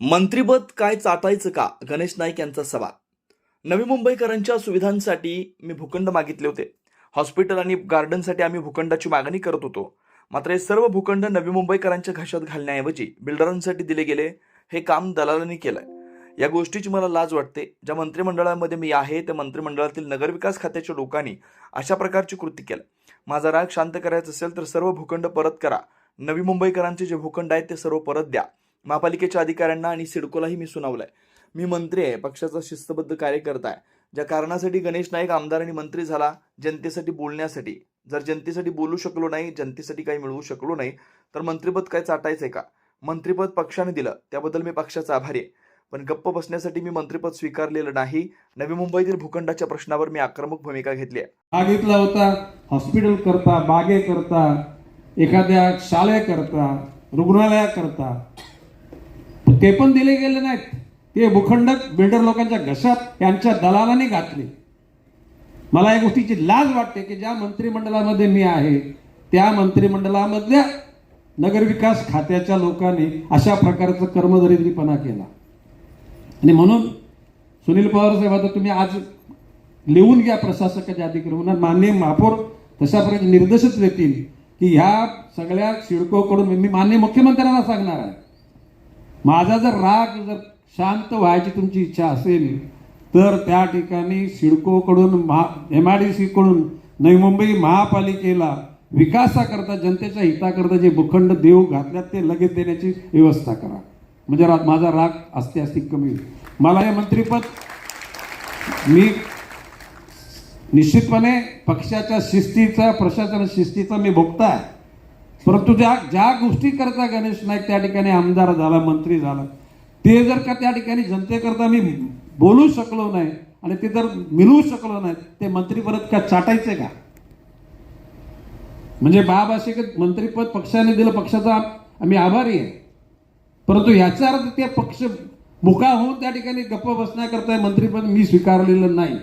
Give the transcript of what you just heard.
मंत्रीपद काय चाटायचं का? गणेश नाईक यांचा सवाल. नवी मुंबईकरांच्या सुविधांसाठी मी भूखंड मागितले होते. हॉस्पिटल आणि गार्डनसाठी आम्ही भूखंडाची मागणी करत होतो. मात्र हे सर्व भूखंड नवी मुंबईकरांच्या घशात घालण्याऐवजी बिल्डरांसाठी दिले गेले हे काम दलालांनी केलंय. या गोष्टीची मला लाज वाटते. ज्या मंत्रिमंडळामध्ये मी आहे त्या मंत्रिमंडळातील नगरविकास खात्याच्या लोकांनी अशा प्रकारची कृती केलं माझा राग शांत करायचा असेल तर सर्व भूखंड परत करा. नवी मुंबईकरांचे जे भूखंड आहेत ते सर्व परत द्या. महापालिकेच्या अधिकाऱ्यांना आणि सिडकोलाही मी सुनावलंय. मी मंत्री आहे पक्षाचा शिस्तबद्ध कार्यकर्ता आहे. ज्या कारणासाठी गणेश नाईक आमदार आणि मंत्री झाला जनतेसाठी बोलण्यासाठी. जर जनतेसाठी बोलू शकलो नाही जनतेसाठी काही मिळवू शकलो नाही तर मंत्रिपद काय चाटायचंय का? मंत्रिपद पक्षाने दिलं त्याबद्दल मी पक्षाचा आभारी आहे. पण गप्प बसण्यासाठी मी मंत्रिपद स्वीकारलेलं नाही. नवी मुंबईतील भूखंडाच्या प्रश्नावर मी आक्रमक भूमिका घेतली आहे. मागितला होता हॉस्पिटल करता बागे करता एखाद्या शाळे करता रुग्णालया करता ते पण दिले गेले नाहीत. ते भूखंड बिल्डर लोकांच्या घशात यांच्या दलालाने घातले. मला या गोष्टीची लाज वाटते की ज्या मंत्रिमंडळामध्ये मी आहे त्या मंत्रिमंडळामधल्या नगरविकास खात्याच्या लोकांनी अशा प्रकारचं कर्मदरिद्रीपणा केला. आणि म्हणून सुनील पवार साहेब आता तुम्ही आज लिहून घ्या प्रशासकाच्या अधिक्रमणात मान्य महापौर तशा प्रकारे निर्देशच देतील की ह्या सगळ्या सिडकोकडून मी मान्य मुख्यमंत्र्यांना सांगणार आहे. माझा जर राग जर शांत व्हायची तुमची इच्छा असेल तर त्या ठिकाणी सिडकोकडून महा एम आय डी सीकडून नवी मुंबई महापालिकेला विकासाकरता जनतेच्या हिताकरता जे भूखंड देऊ घातल्यात ते लगेच देण्याची व्यवस्था करा. म्हणजे रा- माझा राग असते असते कमी मला हे मंत्रीपद मी निश्चितपणे पक्षाच्या शिस्तीचा प्रशासन शिस्तीचा मी भोगता आहे परंतु ज्या ज्या गोष्टीकरता गणेश नाईक त्या ठिकाणी आमदार झाला मंत्री झाला ते जर का त्या ठिकाणी जनतेकरता मी बोलू शकलो नाही आणि ते जर मिळवू शकलो नाही ते मंत्री परत का चाटायचे का? म्हणजे बाब असे की मंत्रीपद पक्षाने दिलं पक्षाचा आम्ही आभारी आहे. परंतु याचा अर्थ ते पक्ष मुका होऊन त्या ठिकाणी गप्प बसण्याकरता मंत्रीपद मी स्वीकारलेलं नाही.